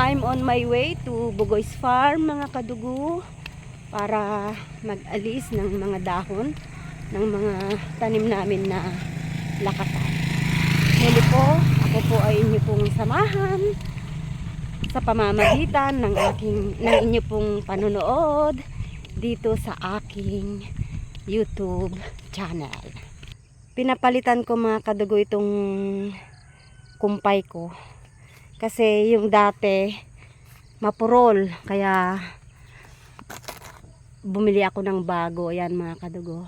I'm on my way to Bugoy's Farm mga kadugo para mag-alis ng mga dahon ng mga tanim namin na lakatan. Muli po, ako po ay inyo pong samahan sa pamamagitan ng aking ng inyo pong panonood dito sa aking YouTube channel. Pinapalitan ko mga kadugo itong kumpay ko kasi yung dati mapurol. Kaya bumili ako ng bago. Ayan mga kadugo.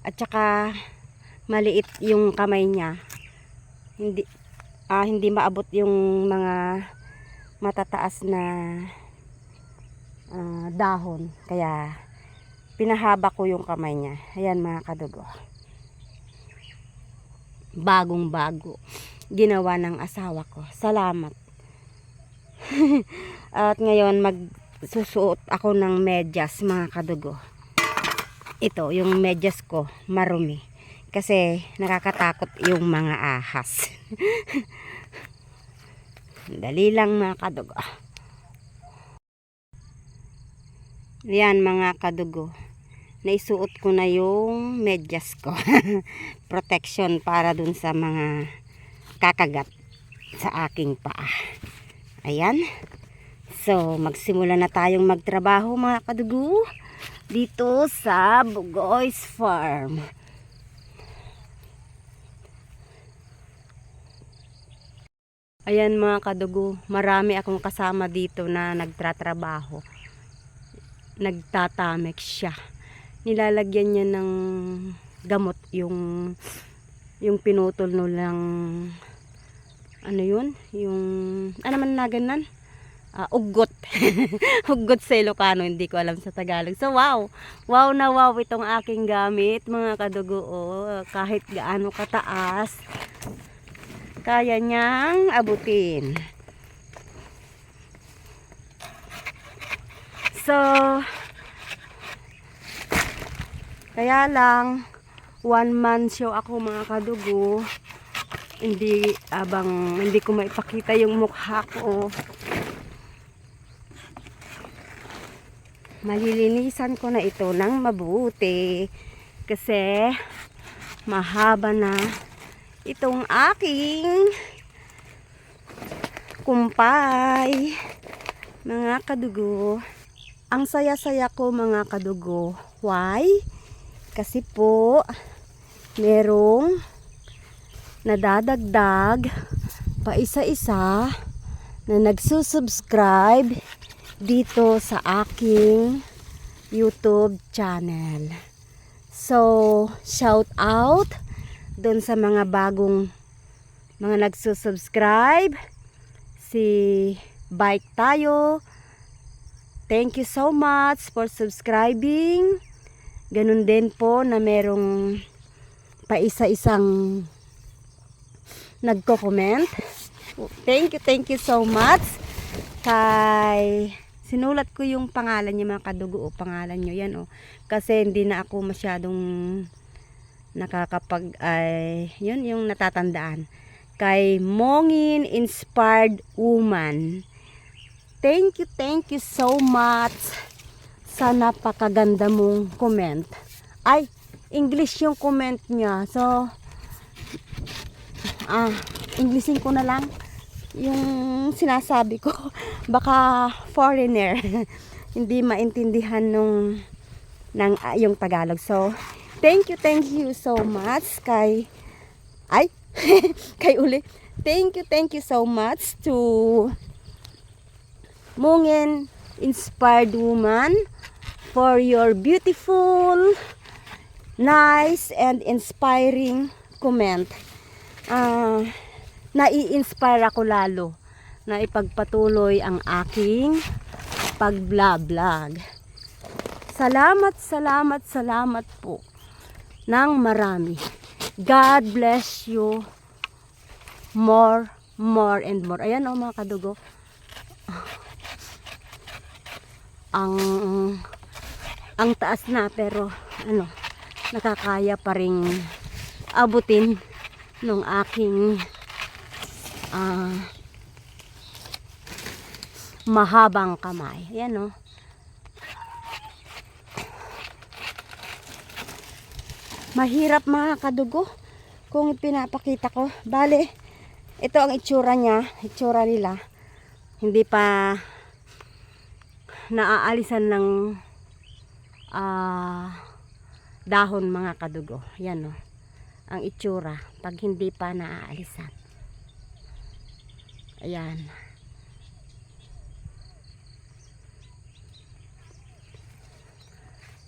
At saka maliit yung kamay niya. Hindi ah, hindi maabot yung mga matataas na ah, dahon. Kaya pinahaba ko yung kamay niya. Ayan mga kadugo. Bagong bago ginawa ng asawa ko. Salamat. At ngayon magsusuot ako ng medyas mga kadugo. Ito, yung medyas ko, marumi. Kasi nakakatakot yung mga ahas. Dali lang mga kadugo. Yan mga kadugo. Naisuot ko na yung medyas ko. Protection para dun sa mga kakagat sa aking paa. Ayan. So, magsimula na tayong magtrabaho mga kadugo dito sa Bugoy's Farm. Ayan mga kadugo, marami akong kasama dito na nagtratrabaho. Nagtatamek siya. Nilalagyan niya ng gamot yung yung pinutol no lang ano yun? Yung ano man na ganan Ah, ugot. Ugot sa Ilocano hindi ko alam sa Tagalog. So wow. Wow na wow itong aking gamit mga kadugo. Oh, kahit gaano kataas. Kaya niyang abutin. So kaya lang one man show ako mga kadugo hindi abang hindi ko maipakita yung mukha ko. Malilinisan ko na ito ng mabuti kasi mahaba na itong aking kumpay mga kadugo. Ang saya-saya ko mga kadugo. Why? kasi po merong nadadagdag pa isa-isa na nagsusubscribe dito sa aking YouTube channel. So, shout out doon sa mga bagong mga nagsusubscribe. Si Bike Tayo. Thank you so much for subscribing. Ganun din po na merong pa isa-isang nagko-comment. Thank you, thank you so much. Kay sinulat ko yung pangalan niya mga kadugo o pangalan niyo yan oh. Kasi hindi na ako masyadong nakakapag ay yun yung natatandaan. Kay Mongin Inspired Woman. Thank you, thank you so much sa napakaganda mong comment. Ay, English yung comment niya. So, ah, Englishin ko na lang yung sinasabi ko. Baka foreigner. Hindi maintindihan nung ng ah, yung Tagalog. So, thank you, thank you so much kay ay kay uli. Thank you, thank you so much to Mungen Inspired Woman for your beautiful, nice, and inspiring comment. Ah, nai-inspire ako lalo na ipagpatuloy ang aking pag-vlog. Salamat, salamat, salamat po ng marami. God bless you more, more and more. Ayan o mga kadugo. Ang ang taas na pero ano nakakaya pa ring abutin nung aking ah mahabang kamay. Ayan oh. Mahirap mga kadugo kung pinapakita ko. Bale, ito ang itsura niya, itsura nila. Hindi pa naaalisan ng ah, dahon mga kadugo. Yan oh. Ang itsura pag hindi pa naaalisan. Ayan.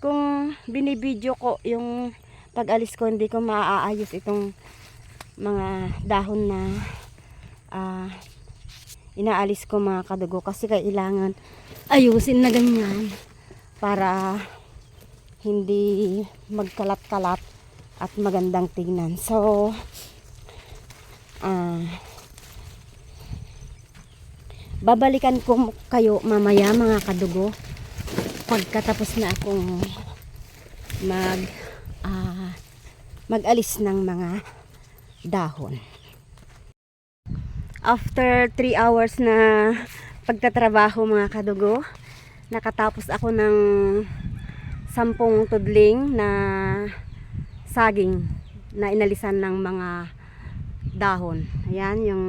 Kung binibidyo ko yung pag-alis ko, hindi ko maaayos itong mga dahon na ah, inaalis ko mga kadugo kasi kailangan ayusin na ganyan para hindi magkalat-kalat at magandang tingnan. So, ah, babalikan ko kayo mamaya mga kadugo pagkatapos na akong mag ah, mag-alis ng mga dahon. After 3 hours na pagtatrabaho mga kadugo, nakatapos ako ng sampung tudling na saging na inalisan ng mga dahon. Ayan yung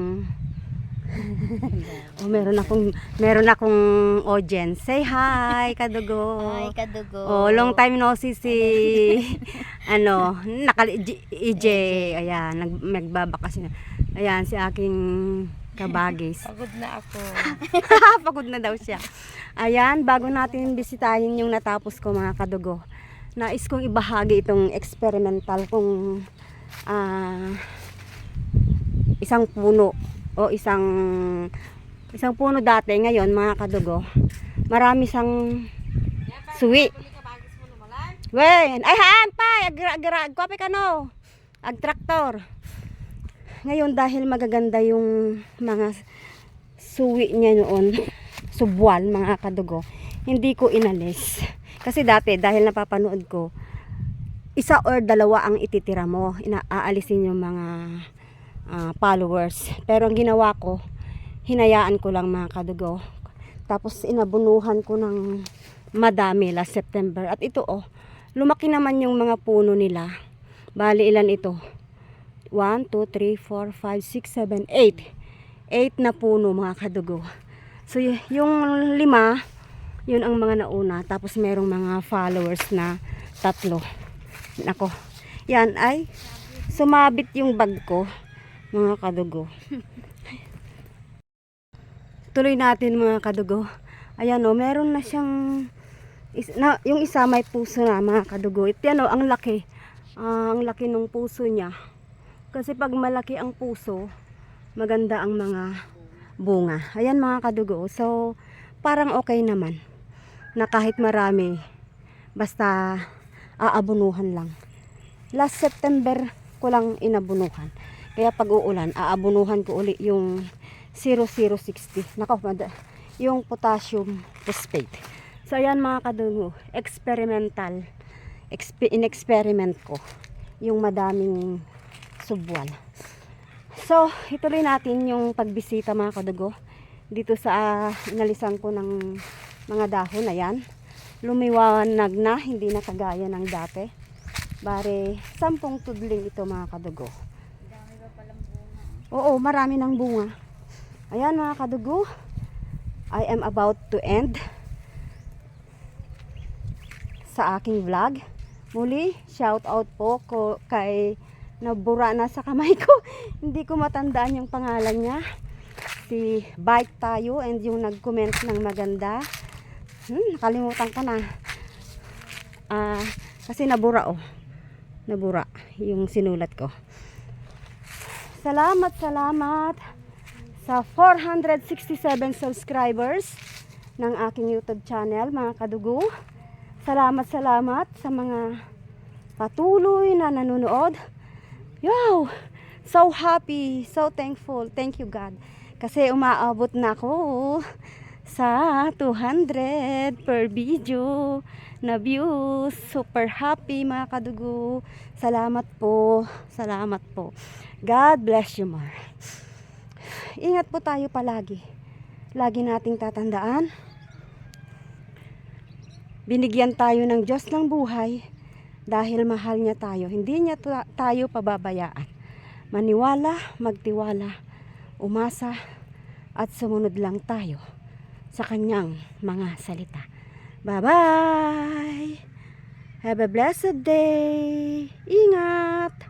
oh, meron akong meron akong audience. Say hi, kadugo. Ay, kadugo. Oh, long time no see si ano, nakal J- EJ, ayan, nag magbabakasyon. Ayan si aking kabagis. Pagod na ako. Pagod na daw siya. Ayan, bago natin bisitahin yung natapos ko mga kadugo. Nais kong ibahagi itong experimental kung ah, isang puno o isang isang puno dati ngayon mga kadugo. Marami sang suwi. Wen, ay haan pa, agra agra kopi ka no. Ag traktor. Ngayon dahil magaganda yung mga suwi niya noon, subwal mga kadugo, hindi ko inalis. Kasi dati dahil napapanood ko, isa or dalawa ang ititira mo, inaaalisin yung mga ah, followers. Pero ang ginawa ko, hinayaan ko lang mga kadugo. Tapos inabunuhan ko ng madami last September. At ito oh, lumaki naman yung mga puno nila. Bali ilan ito? 1, 2, 3, 4, 5, 6, 7, 8. 8 na puno mga kadugo. So yung lima, yun ang mga nauna. Tapos merong mga followers na tatlo. Nako. Yan ay sumabit yung bag ko mga kadugo. Tuloy natin mga kadugo. Ayan o, meron na siyang is, na, yung isa may puso na mga kadugo. Ito yan o, ang laki. Ah, ang laki ng puso niya. Kasi pag malaki ang puso, maganda ang mga bunga. Ayan mga kadugo. So, parang okay naman. Na kahit marami, basta aabunuhan lang. Last September ko lang inabunuhan. Kaya pag uulan, aabunuhan ko uli yung 0060. Nako, yung potassium phosphate. So, ayan mga kadugo, experimental. Expe- in-experiment ko yung madaming subwal. So, ituloy natin yung pagbisita mga kadugo. Dito sa ah, inalisan ko ng mga dahon, ayan. Lumiwanag na, hindi na kagaya ng dati. Bare, sampung tudling ito mga kadugo. Oo, marami ng bunga. Ayan mga kadugo. I am about to end sa aking vlog. Muli, shout out po ko kay nabura na sa kamay ko. Hindi ko matandaan yung pangalan niya. Si Bike tayo and yung nag-comment ng maganda. Hmm, nakalimutan ko na. Ah, kasi nabura oh. Nabura yung sinulat ko. Salamat, salamat sa 467 subscribers ng aking YouTube channel, mga kadugo. Salamat, salamat sa mga patuloy na nanonood. Wow! So happy, so thankful. Thank you God. Kasi umaabot na ako sa 200 per video na views. Super happy mga kadugo. Salamat po. Salamat po. God bless you more. Ingat po tayo palagi. lagi nating tatandaan, binigyan tayo ng Diyos ng buhay dahil mahal niya tayo. Hindi niya ta- tayo pababayaan. Maniwala, magtiwala, umasa, at sumunod lang tayo sa kanyang mga salita. Bye-bye! Have a blessed day! Ingat!